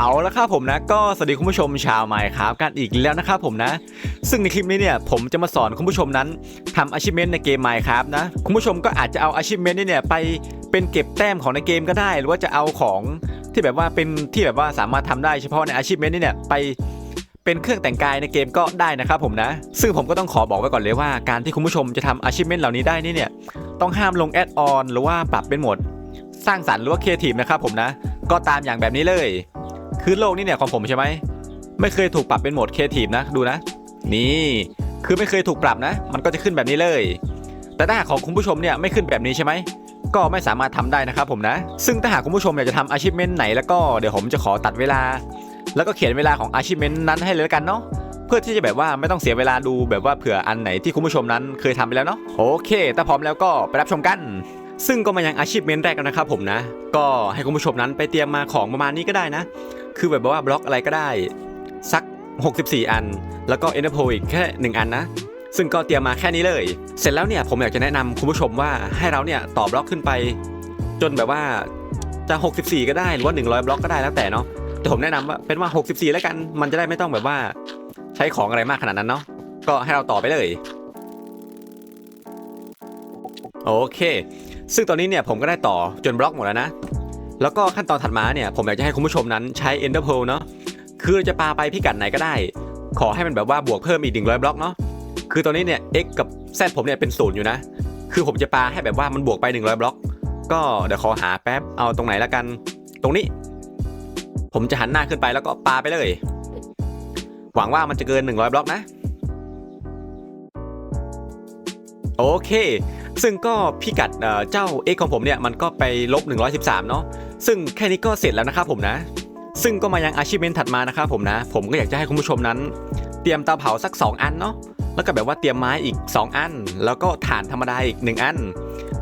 เอาละครับผมนะก็สวัสดีคุณผู้ชมชาวไมค์ครับกันอีกแล้วนะครับผมนะ ซึ่งในคลิปนี้เนี่ยผมจะมาสอนคุณผู้ชมนั้นทำ achievement ในเกมไมค์ครับนะคุณผู้ชมก็อาจจะเอา achievement นี่เนี่ยไปเป็นเก็บแต้มของในเกมก็ได้ หรือว่าจะเอาของที่แบบว่าเป็นที่แบบว่าสามารถทำได้เฉพาะใน achievement นี่เนี่ยไปเป็นเครื่องแต่งกายในเกมก็ได้นะครับผมนะ ซึ่งผมก็ต้องขอบอกไว้ก่อนเลยว่าการที่คุณผู้ชมจะทำ achievement เหล่านี้ได้นี่เนี่ยต้องห้ามลงแอดออนหรือว่าปรับเป็นโหมดสร้างสรรค์หรือว่าครีเอทีฟนะครับผมนะ ก็ตามอย่างแบบนี้เลย คือโลกนี่เนี่ยของผมใช่ไหมไม่เคยถูกปรับเป็นโหมดครีเอทีฟนะดูนะ นี่คือไม่เคยถูกปรับนะ มันก็จะขึ้นแบบนี้เลย แต่ถ้าหากของคุณผู้ชมเนี่ยไม่ขึ้นแบบนี้ใช่ไหมก็ไม่สามารถทำได้นะครับผมนะ ซึ่งถ้าหากคุณผู้ชมอยากจะทำ achievement ไหนแล้วก็เดี๋ยวผมจะขอตัดเวลา แล้วก็เขียนเวลาของ achievement นั้นให้เลยแล้วกันเนาะเพื่อที่จะแบบว่าไม่ต้องเสียเวลาดูแบบว่าเผื่ออันไหนที่คุณผู้ชมนั้นเคยทำไปแล้วเนาะโอเคถ้าพร้อมแล้วก็ไปรับชมกัน ซึ่งก็มายัง achievement แรกแล้วนะครับผมนะ ก็ให้คุณผู้ชมนั้นไปเตรียมมาของประมาณนี้ก็ได้นะ คือแบบว่าบล็อกอะไรก็ได้ สัก 64 อัน แล้วก็ Ender Pearl อีกแค่ 1 อันนะ ซึ่งก็เตรียมมาแค่นี้เลย เสร็จแล้วเนี่ยผมอยากจะแนะนำคุณผู้ชมว่าให้เราเนี่ยต่อบล็อกขึ้นไป จนแบบว่าจะ 64 ก็ได้หรือว่า 100 บล็อกก็ได้แล้วแต่เนาะแต่ผมแนะนำว่าเป็นว่า 64 แล้วกันมันจะได้ไม่ต้องแบบว่าใช้ของอะไรมากขนาดนั้นเนาะก็ให้เราต่อไปเลยโอเค ซึ่งตอนนี้เนี่ยผมก็ได้ต่อจนบล็อกหมดแล้วนะ แล้วก็ขั้นตอนถัดมาเนี่ยผมอยากจะให้คุณผู้ชมนั้นใช้ Ender Pearl เนาะคือเราจะปาไปพิกัดไหนก็ได้ ขอให้มันแบบว่าบวกเพิ่มอีก 100 บล็อกเนาะคือตอนนี้เนี่ย x กับ z ผมเนี่ยเป็นศูนย์อยู่นะ คือผมจะปาให้แบบว่ามันบวกไป 100 บล็อก ก็เดี๋ยวขอหาแป๊บเอาตรงไหนละกัน ตรงนี้ ผมจะหันหน้าขึ้นไปแล้วก็ปาไปเลย หวังว่ามันจะเกิน 100 บล็อกนะโอเค ซึ่งก็พิกัดเอ่อเจ้า x ของผมเนี่ยมันก็ไปลบ113 เนาะ ซึ่งแค่นี้ก็เสร็จแล้วนะครับผมนะ ซึ่งก็มายัง achievement ถัดมานะครับผมนะ ผมก็อยากจะให้คุณผู้ชมนั้น เตรียมเตาเผาสัก 2 อันเนาะแล้วก็แบบว่าเตรียมไม้อีก 2 อัน แล้วก็ถ่านธรรมดาอีก 1 อัน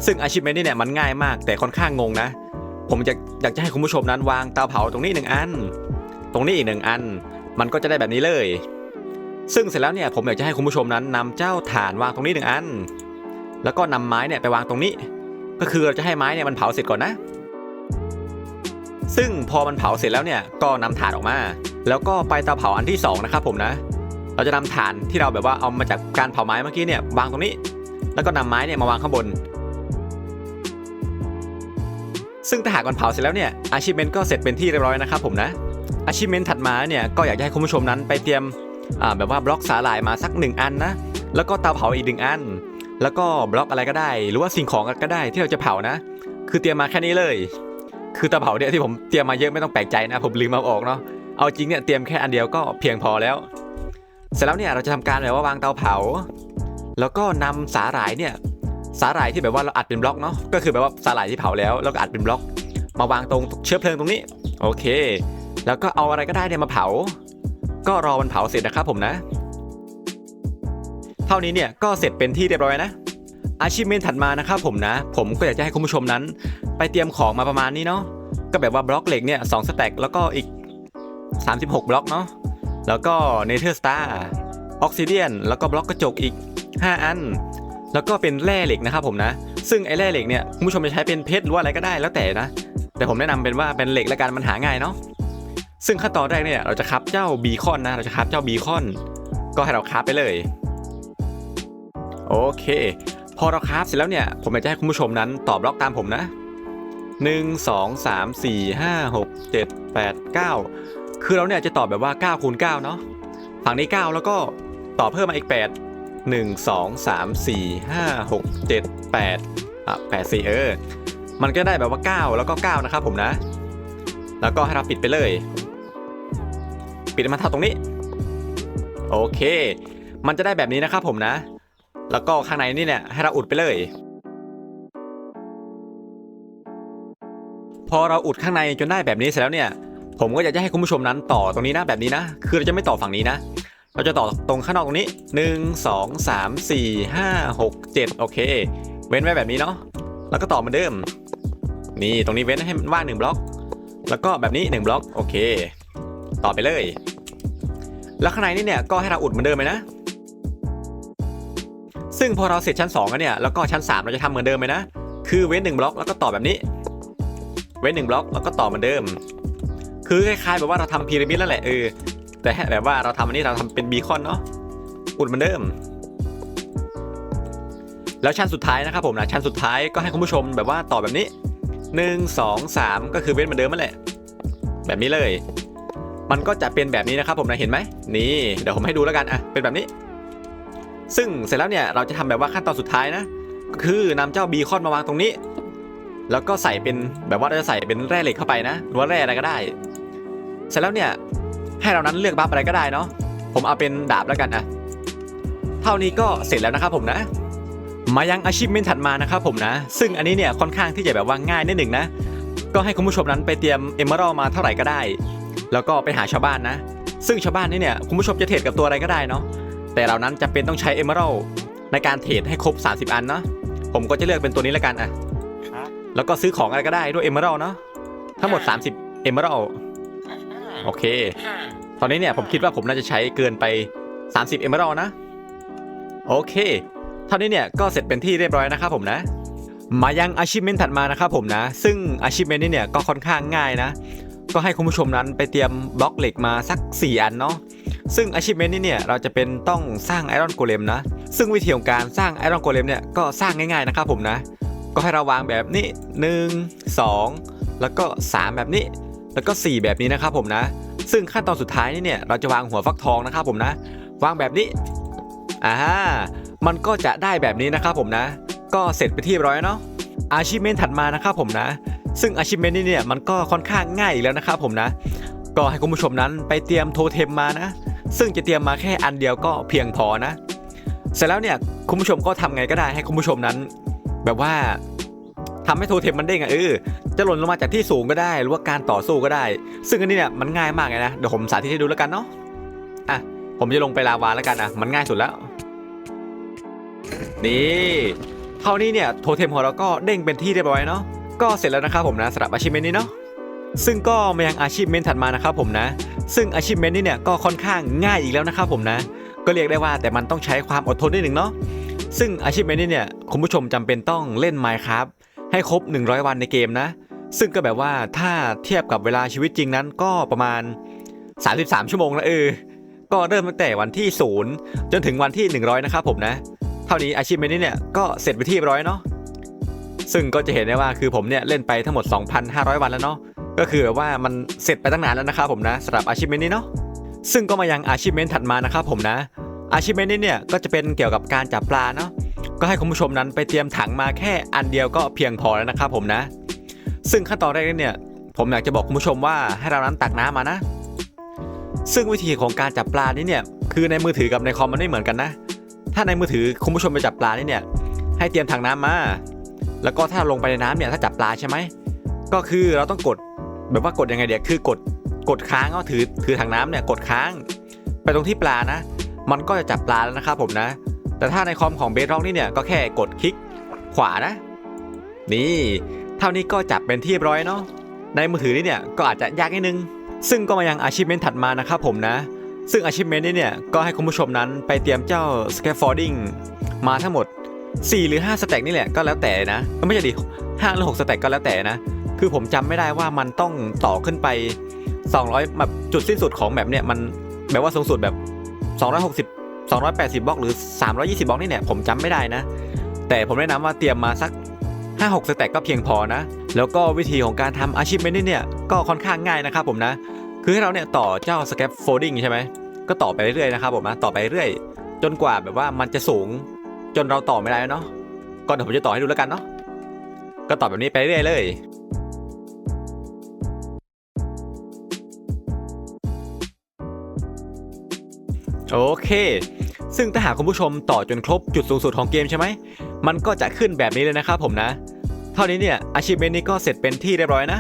ซึ่ง achievement นี่เนี่ยมันง่ายมาก แต่ค่อนข้างงงนะ ผมอยากอยากจะให้คุณผู้ชมนั้นวางเตาเผาตรงนี้ 1 อัน ตรงนี้อีก 1 อัน มันก็จะได้แบบนี้เลย ซึ่งเสร็จแล้วเนี่ยผมอยากจะให้คุณผู้ชมนั้นนำเจ้าถ่านวางตรงนี้ 1 อัน แล้วก็นำไม้เนี่ยไปวางตรงนี้ ก็คือเราจะให้ไม้เนี่ยมันเผาเสร็จก่อนนะ ซึ่งพอมันเผาเสร็จแล้วเนี่ยก็นำถ่านออกมา แล้วก็ไปเตาเผาอันที่สองนะครับผมนะ เราจะนำถ่านที่เราแบบว่าเอามาจากการเผาไม้เมื่อกี้เนี่ยวางตรงนี้ แล้วก็นำไม้เนี่ยมาวางข้างบน ซึ่งถ้าหากมันเผาเสร็จแล้วเนี่ยอาชีพเมนก็เสร็จเป็นที่เรียบร้อยนะครับผมนะอาชีพเมนถัดมาเนี่ยก็อยากจะให้คุณผู้ชมนั้นไปเตรียมแบบว่าบล็อกสาหร่ายมาสักหนึ่งอันนะแล้วก็เตาเผาอีกหนึ่งอัน แล้วก็บล็อกอะไรก็ได้ หรือว่าสิ่งของก็ได้ที่เราจะเผานะ คือเตรียมมาแค่นี้เลย คือเตาเผาเนี่ยที่ผมเตรียมมาเยอะไม่ต้องแปลกใจนะผมลืมเอาออกเนาะเอาจริงเนี่ยเตรียมแค่อันเดียวก็เพียงพอแล้ว เสร็จแล้วเนี่ยเราจะทำการแบบว่าวางเตาเผา แล้วก็นำสาหร่ายเนี่ยสาหร่ายที่แบบว่าเราอัดเป็นบล็อกเนาะก็คือแบบว่าสาหร่ายที่เผาแล้วแล้วก็อัดเป็นบล็อก มาวางตรงเชื้อเพลิงตรงนี้ โอเค แล้วก็เอาอะไรก็ได้เนี่ยมาเผา ก็รอมันเผาเสร็จนะครับผมนะ เท่านี้เนี่ยก็เสร็จเป็นที่เรียบร้อยนะ อาชีพเมนถัดมานะครับผมนะ ผมก็อยากจะให้คุณผู้ชมนั้น ไปเตรียมของมาประมาณนี้เนาะก็แบบว่าบล็อกเหล็กเนี่ยสองสแต็กแล้วก็อีก 36 บล็อกเนาะแล้วก็เนเธอร์สตาร์ออกซิเดียนแล้วก็บล็อกกระจกอีก 5 อัน แล้วก็เป็นแร่เหล็กนะครับผมนะ ซึ่งไอ้แร่เหล็กเนี่ยคุณผู้ชมจะใช้เป็นเพชรหรือว่าอะไรก็ได้แล้วแต่นะ แต่ผมแนะนำเป็นว่าเป็นเหล็กและกันมันหาง่ายเนาะซึ่งขั้นตอนแรกเนี่ยเราจะคับเจ้าบีคอนนะเราจะคับเจ้าบีคอนก็ให้เราคับไปเลย โอเค พอเราคราฟเสร็จแล้วเนี่ย ผมอยากจะให้คุณผู้ชมนั้นตอบบล็อกตามผมนะ 1 2 3 4 5 6 7 8 9 คือเราเนี่ยจะตอบแบบว่า9คูณ9เนาะฝั่งนี้ 9 แล้วก็ต่อเพิ่มมาอีก 8 1 2 3 4 5 6 7 8อะ8 4 เออ มันก็ได้แบบว่า 9 แล้วก็ 9 นะครับผมนะ แล้วก็ให้เราปิดไปเลย ปิดมาเท่าตรงนี้ โอเค มันจะได้แบบนี้นะครับผมนะ แล้วก็ข้างในนี่เนี่ยให้เราอุดไปเลย พอเราอุดข้างในจนได้แบบนี้เสร็จแล้วเนี่ย ผมก็อยากจะให้คุณผู้ชมนั้นต่อตรงนี้นะแบบนี้นะ คือเราจะไม่ต่อฝั่งนี้นะ เราจะต่อตรงข้างนอกตรงนี้ 1 2 3 4 5 6 7 โอเค เว้นไว้แบบนี้เนาะ แล้วก็ต่อเหมือนเดิม นี่ตรงนี้เว้นให้มันว่างหนึ่งบล็อก แล้วก็แบบนี้1บล็อก โอเค ต่อไปเลย แล้วข้างในนี่เนี่ยก็ให้เราอุดเหมือนเดิมเลยนะ ซึ่งพอเราเสร็จชั้น2แล้วเนี่ยแล้วก็ชั้น 3 เราจะทำเหมือนเดิมเลยนะ คือเว้น1บล็อกแล้วก็ต่อแบบนี้ เว้น1บล็อกแล้วก็ต่อเหมือนเดิม คือคล้ายๆแบบว่าเราทำพีระมิดแล้วแหละเออแต่แบบว่าเราทำอันนี้เราทำเป็นบีคอนเนาะอุดเหมือนเดิม แล้วชั้นสุดท้ายนะครับผมนะชั้นสุดท้ายก็ให้คุณผู้ชมแบบว่าต่อแบบนี้หนึ่งสองสามก็คือเว้นเหมือนเดิมนั่นแหละ แบบนี้เลย มันก็จะเป็นแบบนี้นะครับผมนะเห็นไหมนี่เดี๋ยวผมให้ดูแล้วกันอะเป็นแบบนี้ ซึ่งเสร็จแล้วเนี่ยเราจะทำแบบว่าขั้นตอนสุดท้ายนะ คือนำเจ้าบีคอนมาวางตรงนี้ แล้วก็ใส่เป็นแบบว่าเราจะใส่เป็นแร่เหล็กเข้าไปนะหรือว่าแร่อะไรก็ได้ เสร็จแล้วเนี่ยให้เรานั้นเลือกบัฟอะไรก็ได้เนาะผมเอาเป็นดาบแล้วกันอะเท่านี้ก็เสร็จแล้วนะครับผมนะ มายังอาชีพเมนถัดมานะครับผมนะ ซึ่งอันนี้เนี่ยค่อนข้างที่จะแบบว่าง่ายนิดหนึ่งนะ ก็ให้คุณผู้ชมนั้นไปเตรียมเอมเมอรัลมาเท่าไหร่ก็ได้ แล้วก็ไปหาชาวบ้านนะ ซึ่งชาวบ้านนี่เนี่ยคุณผู้ชมจะเทรดกับตัวอะไรก็ได้เนาะ แต่เรานั้นจะเป็นต้องใช้เอมเมอรัลในการเทรดให้ครบ 30 อันเนาะผมก็จะเลือกเป็นตัวนี้แล้วกันอะครับแล้วก็ซื้อของอะไรก็ได้ด้วยเอมเมอรัลเนาะทั้งหมด 30เอมเมอรัลโอเค ตอนนี้เนี่ยผมคิดว่าผมน่าจะใช้เกินไป 30เอมเมอรัลนะโอเคเท่านี้เนี่ยก็เสร็จเป็นที่เรียบร้อยนะครับผมนะมายังอาชีพเมนถัดมานะครับผมนะ ซึ่งอาชีพเมนนี่เนี่ยก็ค่อนข้างง่ายนะ ก็ให้คุณผู้ชมนั้นไปเตรียมบล็อกเหล็กมาสัก 4 อันเนาะ ซึ่งอาชีพเมนนี่เนี่ยเราจะเป็นต้องสร้างไอรอนโกเลมนะ ซึ่งวิธีของการสร้างไอรอนโกเลมเนี่ยก็สร้างง่ายๆนะครับผมนะ ก็ให้เราวางแบบนี้ 1 2 แล้วก็ 3 แบบนี้ แล้วก็ 4 แบบนี้นะครับผมนะ ซึ่งขั้นตอนสุดท้ายนี่เนี่ยเราจะวางหัวฟักทองนะครับผมนะ วางแบบนี้อ่ามันก็จะได้แบบนี้นะครับผมนะ ก็เสร็จไปที่ร้อยเนาะอาชีพเมนถัดมานะครับผมนะ ซึ่งอาชีพเมนนี่เนี่ยมันก็ค่อนข้างง่ายอีกแล้วนะครับผมนะ ก็ให้คุณผู้ชมนั้นไปเตรียมโทเทมมานะ ซึ่งจะเตรียมมาแค่อันเดียวก็เพียงพอนะ เสร็จแล้วเนี่ยคุณผู้ชมก็ทำไงก็ได้ให้คุณผู้ชมนั้น แบบว่าทำให้โทเทมมันเด้งอะเออจะหล่นลงมาจากที่สูงก็ได้ หรือว่าการต่อสู้ก็ได้ ซึ่งอันนี้เนี่ยมันง่ายมากเลยนะเดี๋ยวผมสาธิตให้ดูแล้วกันเนาะอะผมจะลงไปลาวาแล้วกันอะมันง่ายสุดแล้ว นี่เท่านี้เนี่ยโทเทมของเราก็เด้งเป็นที่เรียบร้อยเนาะก็เสร็จแล้วนะครับผมนะสำหรับอาชีพเมนนี้เนาะซึ่งก็มายังอาชีพเมนถัดมานะครับผมนะ ซึ่งอาชีพเมนนี้เนี่ยก็ค่อนข้างง่ายอีกแล้วนะครับผมนะ ก็เรียกได้ว่าแต่มันต้องใช้ความอดทนนิดหนึ่งเนาะซึ่งอาชีพเมนนี้เนี่ยคุณผู้ชมจำเป็นต้องเล่น Minecraft ให้ครบ 100 วันในเกมนะ ซึ่งก็แบบว่าถ้าเทียบกับเวลาชีวิตจริงนั้นก็ประมาณ 33 ชั่วโมงนะเออก็เริ่มตั้งแต่วันที่ 0 จนถึงวันที่ 100 นะครับผมนะ เท่านี้อาชีพเมนนี้เนี่ยก็เสร็จไปที่ร้อยเนาะซึ่งก็จะเห็นได้ว่าคือผมเนี่ยเล่นไปทั้งหมด 2,500 วันแล้วเนาะ ก็คือแบบว่ามันเสร็จไปตั้งนานแล้วนะครับผมนะสำหรับอาชีพเมนนี้เนาะซึ่งก็มายังอาชีพเมนถัดมานะครับผมนะอาชีพเมนนี้เนี่ยก็จะเป็นเกี่ยวกับการจับปลาเนาะก็ให้คุณผู้ชมนั้นไปเตรียมถังมาแค่อันเดียวก็เพียงพอแล้วนะครับผมนะ ซึ่งขั้นตอนแรกเนี่ย ผมอยากจะบอกคุณผู้ชมว่าให้เรานั้นตักน้ำมานะ ซึ่งวิธีของการจับปลานี่เนี่ยคือในมือถือกับในคอมมันไม่เหมือนกันนะ ถ้าในมือถือคุณผู้ชมไปจับปลานี่เนี่ย ให้เตรียมถังน้ำมา แล้วก็ถ้าลงไปในน้ำเนี่ยถ้าจับปลาใช่ไหมก็คือเราต้องกด แบบว่ากดยังไงเดี๋ยวคือกดกดค้างก็ถือถือถังน้ำเนี่ยกดค้าง ไปตรงที่ปลานะ มันก็จะจับปลาแล้วนะครับผมนะ แต่ถ้าในคอมของเบสร็อกนี่เนี่ยก็แค่กดคลิกขวานะ นี่เท่านี้ก็จับเป็นที่เรียบร้อยเนาะในมือถือนี่เนี่ยก็อาจจะยากนิดนึง ซึ่งก็มายังอาชีพเมนถัดมานะครับผมนะ ซึ่งอาชีพเมนนี่เนี่ยก็ให้คุณผู้ชมนั้นไปเตรียมเจ้า scaffolding มาทั้งหมด 4 หรือ 5 สแต็กนี่แหละก็แล้วแต่นะก็ไม่ใช่ดิ5หรือ6สแต็กก็แล้วแต่นะ คือผมจำไม่ได้ว่ามันต้องต่อขึ้นไป 200แบบจุดสิ้นสุดของแบบเนี่ยมันแบบว่าสูงสุดแบบ 260 280บล็อกหรือ 320บล็อกนี่เนี่ยผมจำไม่ได้นะ แต่ผมแนะนำว่าเตรียมมาสัก 5-6สแต็กก็เพียงพอนะ แล้วก็วิธีของการทำอาชีพเมนนี่เนี่ยก็ค่อนข้างง่ายนะครับผมนะ คือให้เราเนี่ยต่อเจ้า scaffolding ใช่ไหมก็ต่อไปเรื่อยๆนะครับผมนะต่อไปเรื่อยจนกว่าแบบว่ามันจะสูงจนเราต่อไม่ได้เนาะก็เดี๋ยวผมจะต่อให้ดูแล้วกันเนาะก็ต่อแบบนี้ไปเรื่อยเลย โอเค ซึ่งถ้าหากคุณผู้ชมต่อจนครบจุดสูงสุดของเกมใช่ไหม มันก็จะขึ้นแบบนี้เลยนะครับผมนะ เท่านี้เนี่ยอาชีพเมนนี้ก็เสร็จเป็นที่เรียบร้อยนะ